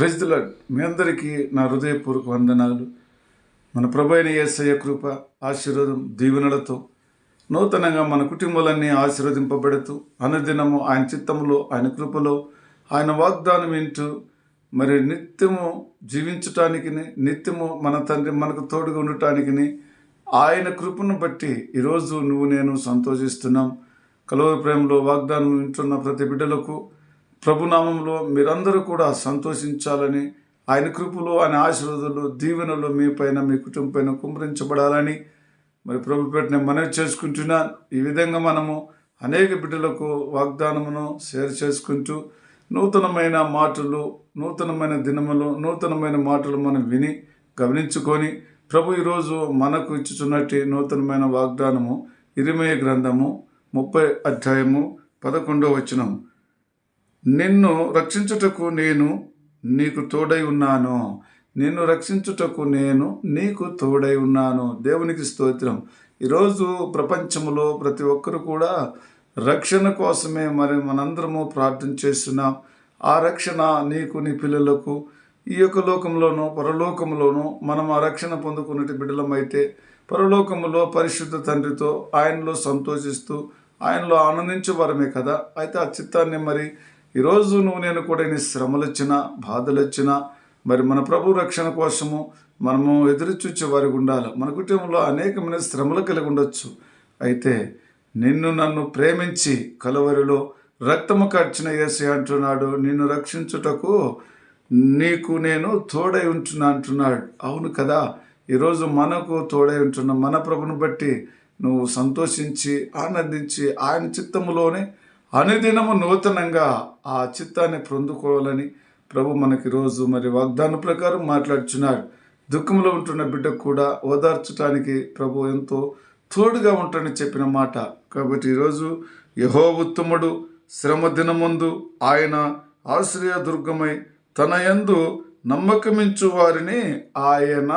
ప్రజల మీ అందరికీ నా హృదయపూర్వక వందనాలు. మన ప్రభు అయిన యేసయ్య కృప ఆశీర్వాదం దీవెనలతో నూతనంగా మన కుటుంబాలన్నీ ఆశీర్వదింపబడుతూ అనుదినము ఆయన చిత్తములో ఆయన కృపలో ఆయన వాగ్దానం వింటూ మరి నిత్యము జీవించటానికి నిత్యము మన తండ్రి మనకు తోడుగా ఉండటానికి ఆయన కృపను బట్టి ఈరోజు నువ్వు నేను సంతోషిస్తున్నాం. కలువ ప్రేమలో వాగ్దానం వింటున్న ప్రతి బిడ్డలకు ప్రభునామంలో మీరందరూ కూడా సంతోషించాలని ఆయన కృపలు ఆయన ఆశీర్వాదాలు దీవెనలు మీ పైన మీ కుటుంబం పైన కుమరించబడాలని మరి ప్రభు పెట్టిన మనవి చేసుకుంటున్నాను ఈ విధంగా మనము అనేక బిడ్డలకు వాగ్దానమును షేర్ చేసుకుంటూ నూతనమైన మాటలు నూతనమైన దినములు నూతనమైన మాటలు మనం విని గమనించుకొని ప్రభు ఈరోజు మనకు ఇచ్చుచున్నట్టు నూతనమైన వాగ్దానము ఇరిమయ గ్రంథము ముప్పై అధ్యాయము పదకొండో వచనం. నిన్ను రక్షించుటకు నేను నీకు తోడై ఉన్నాను. నిన్ను రక్షించుటకు నేను నీకు తోడై ఉన్నాను. దేవునికి స్తోత్రం. ఈరోజు ప్రపంచంలో ప్రతి ఒక్కరు కూడా రక్షణ కోసమే మరి మనందరము ప్రార్థన చేస్తున్నాం. ఆ రక్షణ నీకు నీ పిల్లలకు ఈ యొక్క లోకంలోనూ పరలోకంలోనూ మనం ఆ రక్షణ పొందుకున్నట్టు బిడ్డలమైతే పరలోకములో పరిశుద్ధ తండ్రితో ఆయనలో సంతోషిస్తూ ఆయనలో ఆనందించే వరమే కదా. అయితే ఆ చిత్తాన్ని మరి ఈరోజు నువ్వు నేను కూడా ఎన్ని శ్రమలు వచ్చినా బాధలు వచ్చినా మరి మన ప్రభు రక్షణ కోసము మనము ఎదురుచూచే వారికి ఉండాలి. మన కుటుంబంలో అనేకమైన శ్రమలు కలిగి ఉండొచ్చు. అయితే నిన్ను నన్ను ప్రేమించి కలవరిలో రక్తము కర్చిన వేసి అంటున్నాడు నిన్ను రక్షించుటకు నీకు నేను తోడై ఉంటున్నా అంటున్నాడు. అవును కదా ఈరోజు మనకు తోడై ఉంటున్న మన ప్రభును బట్టి నువ్వు సంతోషించి ఆనందించి ఆయన చిత్తములోనే అనుదినము నూతనంగా ఆ చిత్తాన్ని పొందుకోవాలని ప్రభు మనకి రోజు మరి వాగ్దాన ప్రకారం మాట్లాడుచున్నారు దుఃఖంలో ఉంటున్న బిడ్డకు కూడా ఓదార్చడానికి ప్రభు ఎంతో తోడుగా ఉంటాడని చెప్పిన మాట. కాబట్టి ఈరోజు యహో ఉత్తముడు శ్రమ దినముందు ఆయన ఆశ్రయ దుర్గమై తన యందు నమ్మకమించు వారిని ఆయన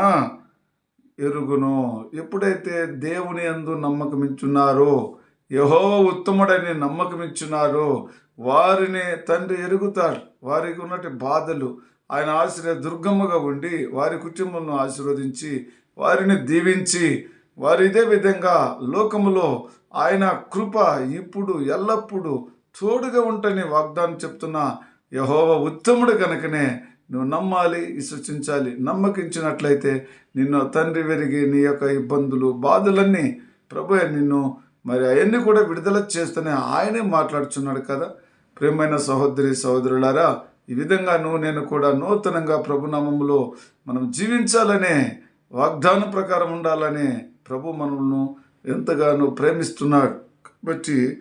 ఎరుగును. ఎప్పుడైతే దేవుని యందు నమ్మకమించున్నారో యహో ఉత్తముడని నమ్మకమిచ్చున్నారో వారిని తండ్రి ఎరుగుతాడు. వారికి ఉన్నటి బాధలు ఆయన ఆశ్రయ దుర్గమ్మగా ఉండి వారి కుటుంబంను ఆశీర్వదించి వారిని దీవించి వారు ఇదే విధంగా లోకములో ఆయన కృప ఇప్పుడు ఎల్లప్పుడూ తోడుగా ఉంటని వాగ్దానం చెప్తున్న యహోవ ఉత్తముడు కనుకనే నువ్వు నమ్మాలి విశ్వసించాలి నమ్మకించినట్లయితే నిన్ను తండ్రి వెరిగి నీ యొక్క ఇబ్బందులు బాధలన్నీ ప్రభు నిన్ను మరి అవన్నీ కూడా విడుదల చేస్తూనే ఆయనే మాట్లాడుచున్నాడు కదా. ప్రేమైన సహోదరి సహోదరులారా ఈ విధంగాను నేను కూడా నూతనంగా ప్రభునామంలో మనం జీవించాలనే వాగ్దానం ప్రకారం ఉండాలనే ప్రభు మనల్ని ఎంతగానో ప్రేమిస్తున్నాడు కాబట్టి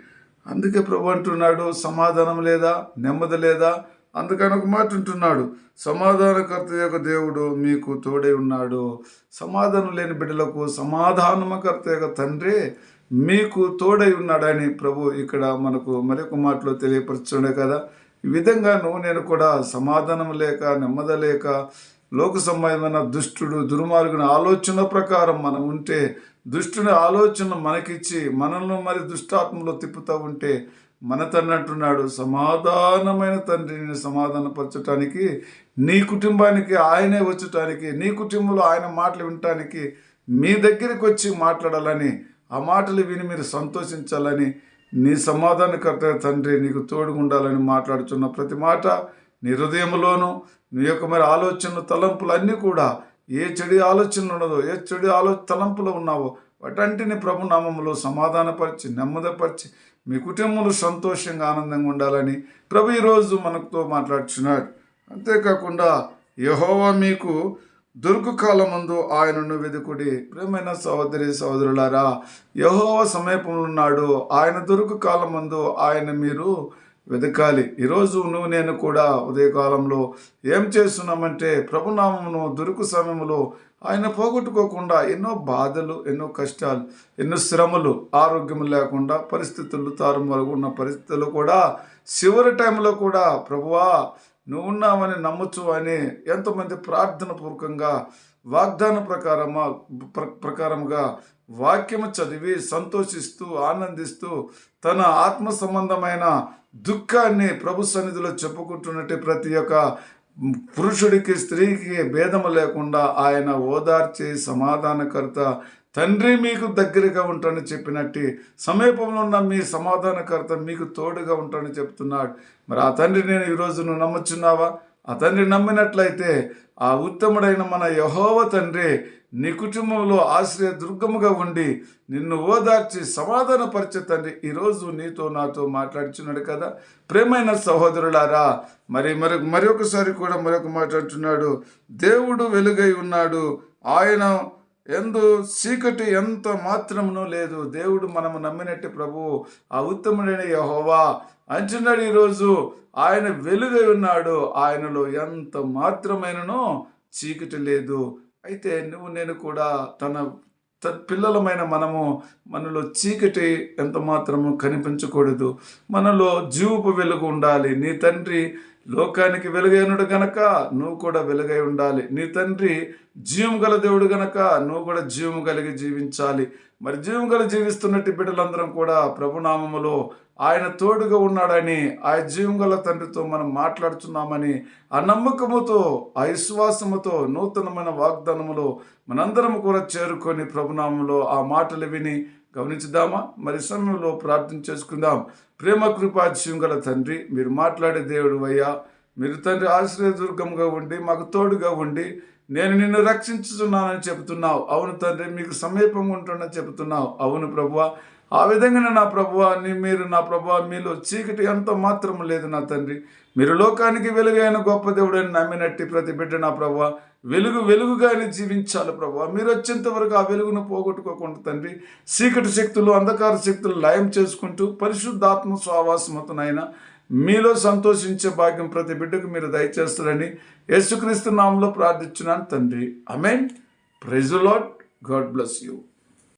అందుకే ప్రభు అంటున్నాడు సమాధానం లేదా? నెమ్మది లేదా? అందుకని ఒక మాట ఉంటున్నాడు సమాధానకర్త యొక్క దేవుడు మీకు తోడే ఉన్నాడు. సమాధానం లేని బిడ్డలకు సమాధానకర్త యొక్క తండ్రి మీకు తోడై ఉన్నాడని ప్రభు ఇక్కడ మనకు మరొక మాటలో తెలియపరచుండే కదా. ఈ విధంగా నువ్వు నేను కూడా సమాధానం లేక నెమ్మద లేక లోక సంబంధమైన దుష్టుడు దుర్మార్గుని ఆలోచన ప్రకారం మనం ఉంటే దుష్టుని ఆలోచన మనకిచ్చి మనల్ని మరి దుష్టాత్మలో తిప్పుతూ ఉంటే మన తండ్రి అంటున్నాడు సమాధానమైన తండ్రిని సమాధానపరచటానికి నీ కుటుంబానికి ఆయనే వచ్చటానికి నీ కుటుంబంలో ఆయన మాటలు వినటానికి మీ దగ్గరికి వచ్చి మాట్లాడాలని ఆ మాటలు విని మీరు సంతోషించాలని నీ సమాధానకర్త తండ్రి నీకు తోడుగుండాలని మాట్లాడుచున్న మాట్లాడుతున్న ప్రతి మాట నీ హృదయంలోనూ నీ యొక్క మరి ఆలోచన తలంపులు అన్నీ కూడా ఏ చెడు ఆలోచన ఉన్నదో ఏ చెడు ఆలో తలంపులు ఉన్నావో వాటంటిని ప్రభు నామములో సమాధానపరిచి నెమ్మదపరిచి మీ కుటుంబంలో సంతోషంగా ఆనందంగా ఉండాలని ప్రభు ఈరోజు మనతో మాట్లాడుచున్నాడు. అంతేకాకుండా యహోవా మీకు దుర్గుకాలమందు ఆయనను వెదుకుడి. ప్రేమైన సహోదరి సహోదరులారా యహోవ సమీపంలో ఉన్నాడు. ఆయన దుర్గు కాలమందు ఆయన మీరు వెతకాలి ఈరోజు నువ్వు నేను కూడా ఉదయకాలంలో ఏం చేస్తున్నామంటే ప్రభునామమును దురుకు సమయంలో ఆయన పోగొట్టుకోకుండా ఎన్నో బాధలు ఎన్నో కష్టాలు ఎన్నో శ్రమలు ఆరోగ్యం లేకుండా పరిస్థితులు తారుమారుగా ఉన్న పరిస్థితులు కూడా చివరి టైంలో కూడా ప్రభువా నువ్వు ఉన్నావని నమ్మచ్చు అని ఎంతమంది ప్రార్థన పూర్వకంగా వాగ్దాన ప్రకారమా ప్రకారముగా వాక్యము చదివి సంతోషిస్తూ ఆనందిస్తూ తన ఆత్మ సంబంధమైన దుఃఖాన్ని ప్రభు సన్నిధిలో చెప్పుకుంటున్నట్టు ప్రతి ఒక్క పురుషుడికి స్త్రీకి భేదము లేకుండా ఆయన ఓదార్చి సమాధానకర్త తండ్రి మీకు దగ్గరగా ఉంటానని చెప్పినట్టు సమీపంలో ఉన్న మీ సమాధానకర్త మీకు తోడుగా ఉంటానని చెప్తున్నాడు. మరి ఆ తండ్రి నేను ఈరోజు నువ్వు నమ్ముచున్నావా? ఆ తండ్రి నమ్మినట్లయితే ఆ ఉత్తముడైన మన యహోవ తండ్రి నీ కుటుంబంలో ఆశ్రయ దుర్గముగా ఉండి నిన్ను ఓదార్చి సమాధానపరిచే తండ్రి ఈరోజు నీతో నాతో మాట్లాడుచున్నాడు కదా. ప్రేమైన సహోదరులారా మరి మరి మరొకసారి కూడా మరొక మాట్లాడుతున్నాడు దేవుడు వెలుగై ఉన్నాడు. ఆయన ఎందు చీకటి ఎంత మాత్రమునూ లేదు. దేవుడు మనము నమ్మినట్టు ప్రభు ఆ ఉత్తముడైన యహోవా అంటున్నాడు ఈరోజు. ఆయన వెలుగై ఉన్నాడు. ఆయనలో ఎంత మాత్రమైనను చీకటి లేదు. అయితే నువ్వు నేను కూడా తన త- పిల్లలమైన మనము మనలో చీకటి ఎంత మాత్రము కనిపించకూడదు. మనలో జీవపు వెలుగు ఉండాలి. నీ తండ్రి లోకానికి వెలుగైనడు గనక నువ్వు కూడా వెలుగై ఉండాలి. నీ తండ్రి జీవం గల దేవుడు గనక నువ్వు కూడా జీవం కలిగి జీవించాలి. మరి జీవం గల జీవిస్తున్నట్టు బిడ్డలందరం కూడా ప్రభునామములో ఆయన తోడుగా ఉన్నాడని ఆ జీవం గల తండ్రితో మనం మాట్లాడుతున్నామని ఆ నమ్మకముతో ఆ విశ్వాసముతో నూతనమైన వాగ్దానములో మనందరం కూడా చేరుకొని ప్రభునామంలో ఆ మాటలు విని గమనించుదామా? మరి సమయంలో ప్రార్థన చేసుకుందాం. ప్రేమ కృపాజ్యం గల తండ్రి మీరు మాట్లాడే దేవుడు అయ్యా. మీరు తండ్రి ఆశ్రయదుర్గంగా ఉండి మాకు తోడుగా ఉండి నేను నిన్ను రక్షించుతున్నానని చెబుతున్నావు. అవును తండ్రి మీకు సమీపంగా ఉంటుందని చెబుతున్నావు. అవును ప్రభువా ఆ విధంగానే నా ప్రభువా మీరు నా ప్రభువా మీలో చీకటి ఎంత మాత్రం లేదు నా తండ్రి. మీరు లోకానికి వెలుగైన గొప్ప దేవుడని నమ్మినట్టి ప్రతి బిడ్డ నా ప్రభావ వెలుగు వెలుగుగానే జీవించాలి ప్రభువా. మీరు వచ్చేంత వరకు ఆ వెలుగును పోగొట్టుకోకుండా తండ్రి చీకటి శక్తులు అంధకార శక్తులు లయం చేసుకుంటూ పరిశుద్ధాత్మ స్వావాసమతనైనా మీలో సంతోషించే భాగ్యం ప్రతి బిడ్డకు మీరు దయచేస్తారని యేసుక్రీస్తు నామంలో ప్రార్థించున్నాను తండ్రి. Amen praise lord God bless you.